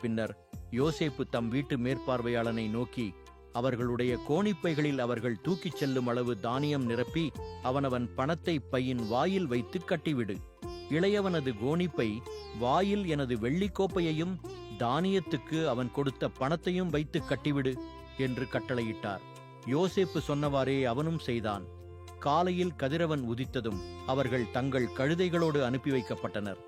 பின்னர் யோசேப்பு தம் வீட்டு மேற்பார்வையாளனை நோக்கி அவர்களுடைய கோணிப்பைகளில் அவர்கள் தூக்கிச் செல்லும் அளவு தானியம் நிரப்பி அவனவன் பணத்தை பையின் வாயில் வைத்து கட்டிவிடு. இளையவனது கோணிப்பை வாயில் எனது வெள்ளிக்கோப்பையையும் தானியத்துக்கு அவன் கொடுத்த பணத்தையும் வைத்து கட்டிவிடு என்று கட்டளையிட்டார். யோசேப்பு சொன்னவாறே அவனும் செய்தான். காலையில் கதிரவன் உதித்ததும் அவர்கள் தங்கள் கழுதைகளோடு அனுப்பி வைக்கப்பட்டனர்.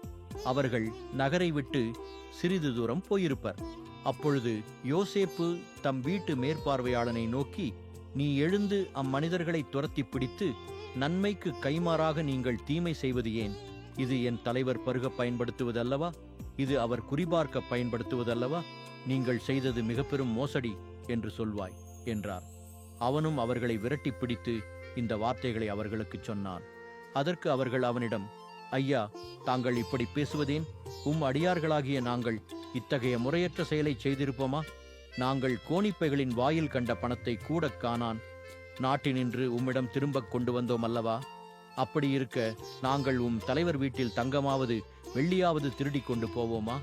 அவர்கள் நகரை விட்டு சிறிது தூரம் போயிருப்பர். அப்பொழுது யோசேப்பு தம் வீட்டு மேற்பார்வையாளனை நோக்கி நீ எழுந்து அம்மனிதர்களை துரத்தி பிடித்து நன்மைக்கு கைமாறாக நீங்கள் தீமை செய்வது ஏன்? இது என் தலைவர் பருக பயன்படுத்துவதல்லவா? இது அவர் குறிபார்க்க பயன்படுத்துவதல்லவா? நீங்கள் செய்தது மிக பெரும் மோசடி என்று சொல்வாய் என்றார். அவனும் அவர்களை விரட்டி பிடித்து இந்த வார்த்தைகளை அவர்களுக்குச் சொன்னான். அதற்கு அவர்கள் அவனிடம் ஐயா தாங்கள் இப்படி பேசுவதேன் உம் அடியார்களாகிய நாங்கள் இத்தகைய முறையற்ற செயலை செய்திருப்போமா? நாங்கள் கோணிப்பைகளின் வாயில் கண்ட பணத்தை கூடக் காணான். நாட்டினின்று உம்மிடம் திரும்பக் கொண்டு வந்தோம் அல்லவா? அப்படி இருக்க நாங்கள் உம் தலைவர் வீட்டில் தங்கமாவது வெள்ளியாவது திருடி கொண்டு போவோமா?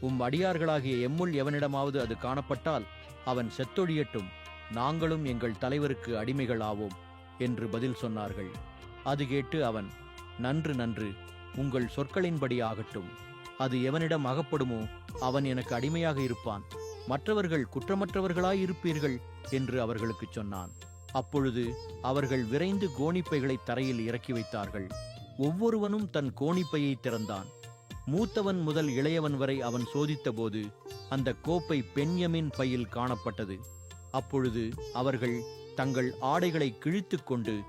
உம் அடியார்களாகிய எம்முள் எவனிடமாவது அது காணப்பட்டால் அவன் செத்தொழியட்டும். நாங்களும் எங்கள் தலைவருக்கு அடிமைகள் ஆவோம் என்று பதில் சொன்னார்கள். அது கேட்டு அவன் நன்று நன்று. உங்கள் சொற்களின்படி ஆகட்டும். அது எவனிடம் அகப்படுமோ அவன் எனக்கு அடிமையாக இருப்பான். மற்றவர்கள் குற்றமற்றவர்களாயிருப்பீர்கள் என்று அவர்களுக்குச் சொன்னான். அப்பொழுது அவர்கள் விரைந்து கோணிப்பைகளை தரையில் இறக்கி வைத்தார்கள். ஒவ்வொருவனும் தன் கோணிப்பையை திறந்தான். மூத்தவன் முதல் இளையவன் வரை அவன் சோதித்தபோது அந்த கோப்பை பெண்யமின் பையில் காணப்பட்டது. அப்பொழுது அவர்கள் தங்கள் ஆடைகளை கிழித்துக் கொண்டு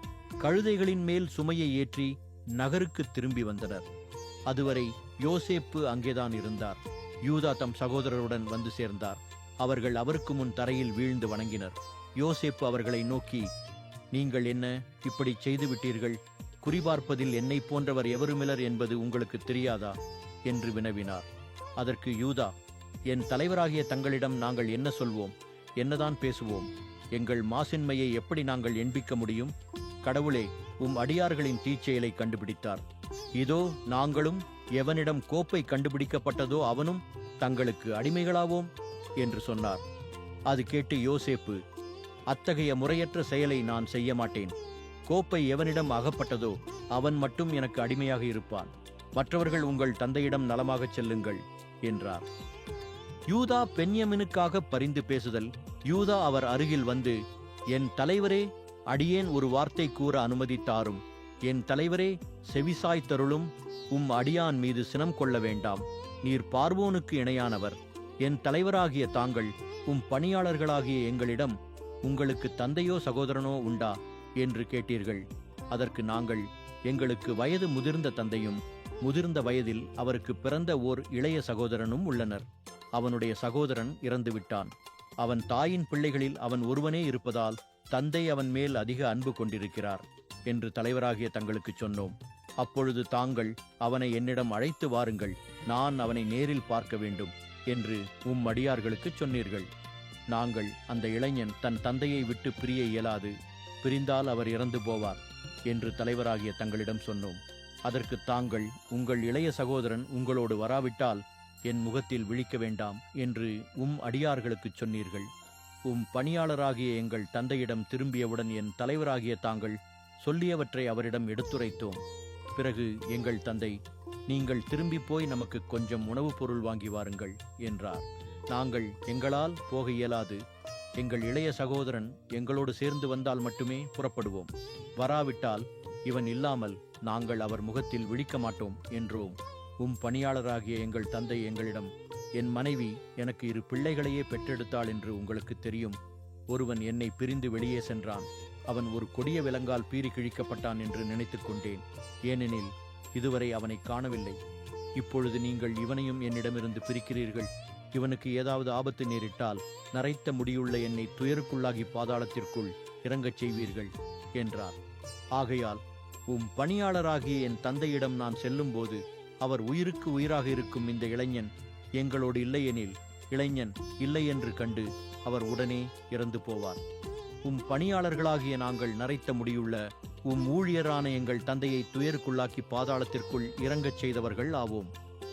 கழுதைகளின் மேல் சுமையை ஏற்றி நகருக்கு திரும்பி வந்தனர். அதுவரை யோசேப்பு அங்கேதான் இருந்தார். யூதா தம் சகோதரருடன் வந்து சேர்ந்தார். அவர்கள் அவருக்கு முன் தரையில் வீழ்ந்து வணங்கினர். யோசேப்பு அவர்களை நோக்கி நீங்கள் என்ன இப்படி செய்துவிட்டீர்கள்? குறிபார்ப்பதில் என்னை போன்றவர் எவருமிலர் என்பது உங்களுக்கு தெரியாதா? என்று வினவினார். அதற்கு யூதா என் தலைவராகிய தங்களிடம் நாங்கள் என்ன சொல்வோம்? என்னதான் பேசுவோம்? எங்கள் மாசின்மையை எப்படி நாங்கள் எண்பிக்க முடியும்? கடவுளே உம் அடியார்களின் தீச்செயலை கண்டுபிடித்தார். இதோ நாங்களும் எவனிடம் கோப்பை கண்டுபிடிக்கப்பட்டதோ அவனும் தங்களுக்கு அடிமைகளாவோம் என்று சொன்னார். அது கேட்டு யோசேப்பு அத்தகைய முறையற்ற செயலை நான் செய்ய மாட்டேன். கோப்பை எவனிடம் அகப்பட்டதோ அவன் மட்டும் எனக்கு அடிமையாக இருப்பான். மற்றவர்கள் உங்கள் தந்தையிடம் நலமாகச் செல்லுங்கள் என்றார். யூதா பெண்யமினுக்காக பரிந்து பேசுதல் யூதா அவர் அருகில் வந்து என் தலைவரே அடியேன் ஒரு வார்த்தை கூற அனுமதித்தாரும். என் தலைவரே செவிசாய் தருளும் உம் அடியான் மீது சினம் கொள்ள வேண்டாம். நீர் பார்வோனுக்கு இணையானவர். என் தலைவராகிய தாங்கள் உம் பணியாளர்களாகிய எங்களிடம் உங்களுக்கு தந்தையோ சகோதரனோ உண்டா? என்று கேட்டீர்கள். அதற்கு நாங்கள் எங்களுக்கு வயது முதிர்ந்த தந்தையும் முதிர்ந்த வயதில் அவருக்கு பிறந்த ஓர் இளைய சகோதரனும் உள்ளனர். அவனுடைய சகோதரன் இறந்துவிட்டான். அவன் தாயின் பிள்ளைகளில் அவன் ஒருவனே இருப்பதால் தந்தை அவன் மேல் அதிக அன்பு கொண்டிருக்கிறார் என்று தலைவராகிய தங்களுக்குச் சொன்னோம். அப்பொழுது தாங்கள் அவனை என்னிடம் அழைத்து வாருங்கள் நான் அவனை நேரில் பார்க்க வேண்டும் என்று உம் அடியார்களுக்குச் சொன்னீர்கள். நாங்கள் அந்த இளைஞன் தன் தந்தையை விட்டு பிரிய இயலாது பிரிந்தால் அவர் இறந்து போவார் என்று தலைவராகிய தங்களிடம் சொன்னோம். அதற்கு தாங்கள் உங்கள் இளைய சகோதரன் உங்களோடு வராவிட்டால் என் முகத்தில் விழிக்க வேண்டாம் என்று உம் அடியார்களுக்குச் சொன்னீர்கள். உம் பணியாளராகிய எங்கள் தந்தையிடம் திரும்பியவுடன் என் தலைவராகிய தாங்கள் சொல்லியவற்றை அவரிடம் எடுத்துரைத்தோம். பிறகு எங்கள் தந்தை நீங்கள் திரும்பி போய் நமக்கு கொஞ்சம் உணவுப் பொருள் வாங்கி வாருங்கள் என்றார். நாங்கள் எங்களால் போக இயலாது. எங்கள் இளைய சகோதரன் எங்களோடு சேர்ந்து வந்தால் மட்டுமே புறப்படுவோம். வராவிட்டால் இவன் இல்லாமல் நாங்கள் அவர் முகத்தில் விழிக்க மாட்டோம் என்றோம். உம் பணியாளராகிய எங்கள் தந்தை எங்களிடம் என் மனைவி எனக்கு இரு பிள்ளைகளையே பெற்றெடுத்தாள் என்று உங்களுக்கு தெரியும். ஒருவன் என்னை பிரிந்து வெளியே சென்றான். அவன் ஒரு கொடிய விலங்கால் பீறி கிழிக்கப்பட்டான் என்று நினைத்துக் கொண்டேன். ஏனெனில் இதுவரை அவனை காணவில்லை. இப்பொழுது நீங்கள் இவனையும் என்னிடமிருந்து பிரிக்கிறீர்கள். இவனுக்கு ஏதாவது ஆபத்து நேரிட்டால் நரைத்த முடியுள்ள என்னை துயருக்குள்ளாகி பாதாளத்திற்குள் இறங்கச் செய்வீர்கள் என்றார். ஆகையால் உம் பணியாளராகிய என் தந்தையிடம் நான் செல்லும்போது அவர் உயிருக்கு உயிராக இருக்கும் இந்த இளைஞன் எங்களோடு இல்லையெனில் இளைஞன் இல்லை என்று கண்டு அவர் உடனே இறந்து போவார். உம் பணியாளர்களாகிய நாங்கள் நரைத்த முடியுள்ள உம் ஊழியரான எங்கள் தந்தையை துயருக்குள்ளாக்கி பாதாளத்திற்குள் இறங்கச் செய்தவர்கள் ஆவோம்.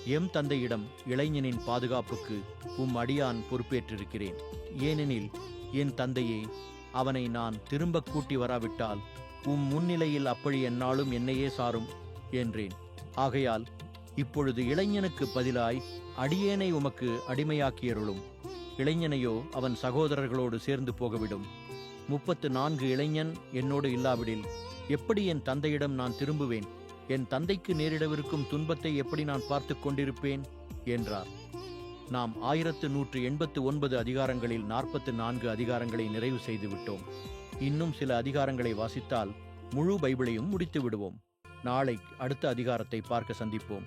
எம் தந்தையிடம் இளைஞனின் பாதுகாப்புக்கு உம் அடியான் பொறுப்பேற்றிருக்கிறேன். ஏனெனில் என் தந்தையே அவனை நான் திரும்ப கூட்டி வராவிட்டால் உம் முன்னிலையில் அப்படி என்னாலும் என்னையே சாரும் என்றேன். ஆகையால் இப்பொழுது இளைஞனுக்கு பதிலாய் அடியேனை உமக்கு அடிமையாக்கியருளும். இளைஞனையோ அவன் சகோதரர்களோடு சேர்ந்து போகவிடும். முப்பத்து நான்கு இளைஞன் என்னோடு இல்லாவிடில் எப்படி என் தந்தையிடம் நான் திரும்புவேன்? என் தந்தைக்கு நேரிடவிருக்கும் துன்பத்தை எப்படி நான் பார்த்து கொண்டிருப்பேன்? என்றார். நாம் ஆயிரத்து நூற்று எண்பத்து ஒன்பது அதிகாரங்களில் நாற்பத்து நான்கு அதிகாரங்களை நிறைவு செய்து விட்டோம் இன்னும் சில அதிகாரங்களை வாசித்தால் முழு பைபிளையும் முடித்து விடுவோம் நாளை அடுத்த அதிகாரத்தை பார்க்க சந்திப்போம்.